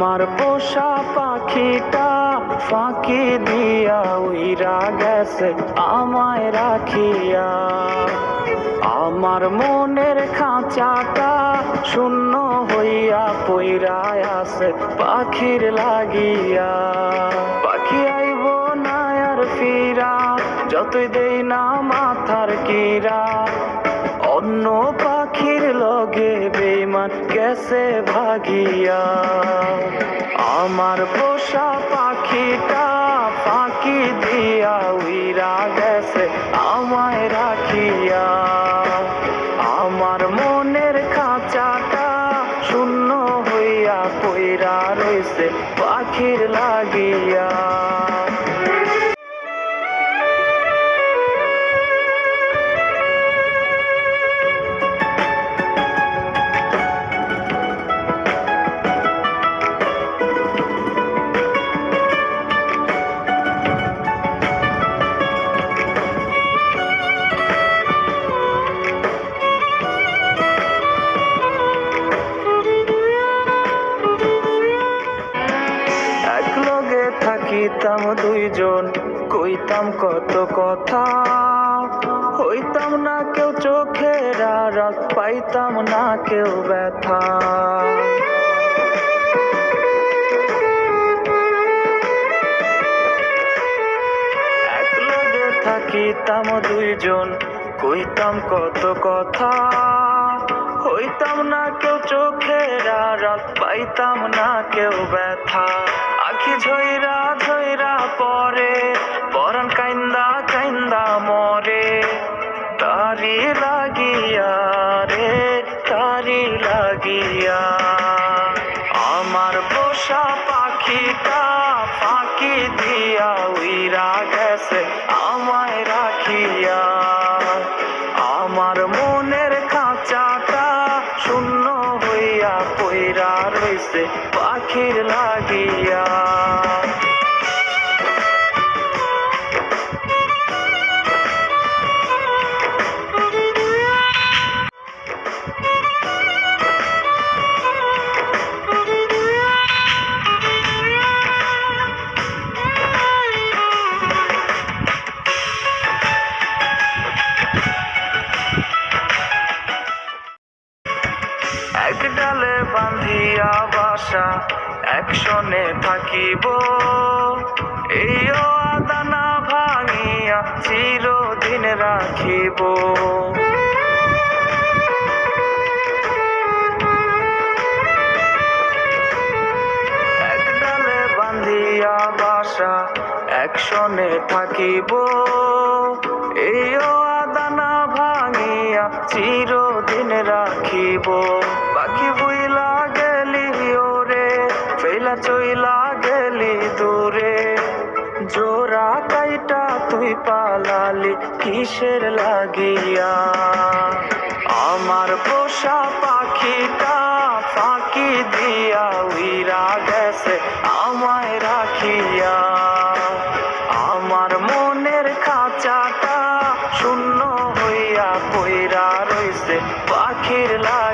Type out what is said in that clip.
পোষা পাখিটা ফাঁকি দিয়া উইরা গেছে, আমায় রাখিয়া। আমার মনের খাঁচাটা শূন্য হইয়া পইরায় আছে, পাখির লাগিয়া। পাখি আইব না আর ফিরা, যতই দেই না মাথার কিরা। বেমান গেছে ভাগিয়া? আমার পোষা পাখিটা পাখি দিয়া উইরা গেছে, আমায় রাখিয়া। আমার মনের খাঁচাটা শূন্য হইয়া কইরা রইছে, পাখির লাগিয়া থাকিতাম দুইজন, কইতাম কত কথা। হইতাম না কেউ চোখের রাত পাইতাম না কেউ ব্যথা। থাকিতাম দুইজন, কইতাম কত কথা। হইতাম না কেউ চোখের রাত পাইতাম না কেউ ব্যথা। আখি ঝইরা ঝইরা পরে পরান কাইন্দা কাইন্দা মরে। তারি লাগিয়া রে, তারি লাগিয়া। আমার পোষা পাখিটা ফাঁকি দিয়া উইরা গেছে আমায় রাখিয়া। আমার মনের খাঁচাটা শূন্য হইয়া পইরা রইছে পাখির লাগিয়া। বাসা একশনে থাকিব। এই আদানা ভাঙিয়া চিরদিন রাখিব। এক বান্ধিয়া বাসা একশনে থাকিব। এই আদানা ভাঙিয়া চিরদিন রাখিব। তুই পালালি কিসের লাগিয়া? আমার পোষা পাখিটা পাখি দিয়া উইরা গেছে আমায় রাখিয়া। আমার মনের খাঁচাটা শূন্য হইয়া পইরা রইছে পাখির লা